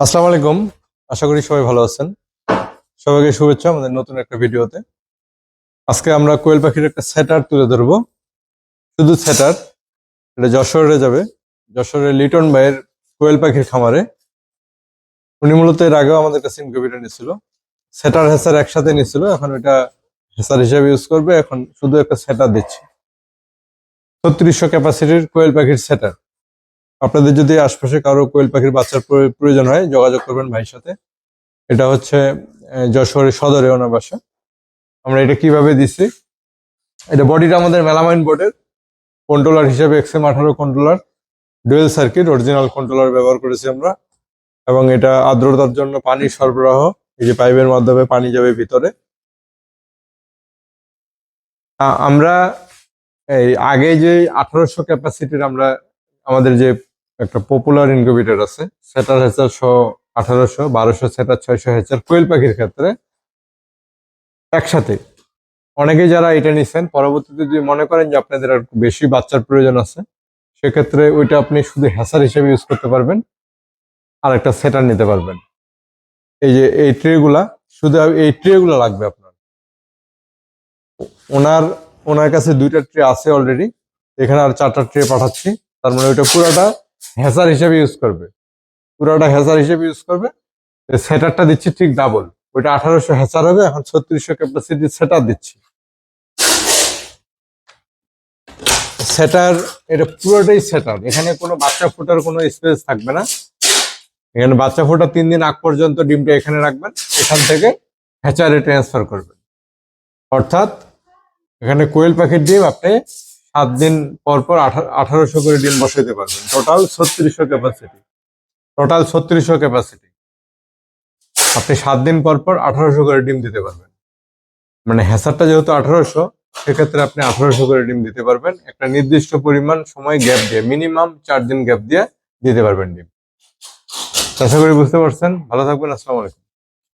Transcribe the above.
আসসালামু আলাইকুম। আশা করি সবাই ভালো আছেন। সবাইকে শুভেচ্ছা আমাদের নতুন একটা ভিডিওতে। আজকে আমরা কোয়েল পাখির একটা সেটার তুলে ধরবো। শুধু সেটার এটা যশোরে যাবে। যশোরের লিটন ভাইয়ের কোয়েল পাখির খামারে। উনি মূলত এর আগেও আমাদের কাছে ইনকিউবেটর নিয়েছিল। সেটার হেসার একসাথে নিয়েছিল। এখন এটা হেসার হিসাবে ইউজ করবে। এখন শুধু একটা সেটার দিচ্ছি। ছত্রিশশো ক্যাপাসিটির কোয়েল পাখির সেটার আপনাদের যদি আশপাশে কারও কোয়েল পাখির বাচ্চার প্রয়োজন হয়, যোগাযোগ করবেন ভাইয়ের সাথে। এটা হচ্ছে যশোরের সদরে ওনার বাসা। আমরা এটা কীভাবে দিচ্ছি এটা বডিটা আমাদের মেলামাইন বোর্ডের। কন্ট্রোলার হিসেবে এক্সএম আঠারো controller. Dual circuit, original controller ব্যবহার করেছি আমরা। এবং এটা আর্দ্রতার জন্য পানি সরবরাহ, এই যে পাইপের মাধ্যমে পানি যাবে ভিতরে। আমরা, এই, আগে যে আঠারোশো ক্যাপাসিটির আমরা, আমাদের যে একটা পপুলার ইনকিউবেটর আছে। সেটার হেচার শো, আঠারোশো, বারোশো সেটার ছয়শো হেচার কোয়েল পাখির ক্ষেত্রে একসাথে। অনেকে যারা এটা নিছেন, পরবর্তীতে যদি মনে করেন যে আপনাদের আর বেশি বাচ্চার প্রয়োজন আছে, সেক্ষেত্রে ওইটা আপনি শুধু হ্যাসার হিসেবে ইউজ করতে পারবেন আর একটা সেটার নিতে পারবেন। এই যে এই ট্রেগুলা শুধু এই ট্রেগুলো লাগবে আপনার। ওনার ওনার কাছে দুইটা ট্রে আছে অলরেডি এখানে আর চারটা ট্রে পাঠাচ্ছি, তার মানে ওইটা পুরোটা হ্যাসার হিসেবে ইউজ করবে। পুরোটা হ্যাসার হিসেবে ইউজ করবে। সেটারটা দিচ্ছি ঠিক ডাবল ওইটা আঠারোশো হ্যাচার হবে, এখন ছত্রিশশো ক্যাপাসিটির সেটার দিচ্ছি। সেটার এটা পুরোটাই সেটার এখানে কোনো বাচ্চা ফোটার কোনো স্পেস থাকবে না। এখানে বাচ্চা ফোটার তিন দিন আগ পর্যন্ত ডিমটা এখানে রাখবেন। এখান থেকে হ্যাচারে ট্রান্সফার করবেন। অর্থাৎ এখানে কোয়েল পাখির ডিম আপনি সাত দিন পর পর আঠারোশো করে ডিম বসাইতে পারবেন। টোটাল ছত্রিশশো ক্যাপাসিটি টোটাল ছত্রিশশো ক্যাপাসিটি আপনি সাত দিন পর পর আঠারোশো করে ডিম দিতে পারবেন। মানে হ্যাসারটা যেহেতু আঠারোশো, সেক্ষেত্রে আপনি আঠারোশো করে ডিম দিতে পারবেন। একটা নির্দিষ্ট পরিমাণ সময় গ্যাপ দিয়ে, মিনিমাম চার দিন গ্যাপ দিয়ে দিতে পারবেন ডিম। আশা করি বুঝতে পারছেন। ভালো থাকবেন, আসসালামু আলাইকুম।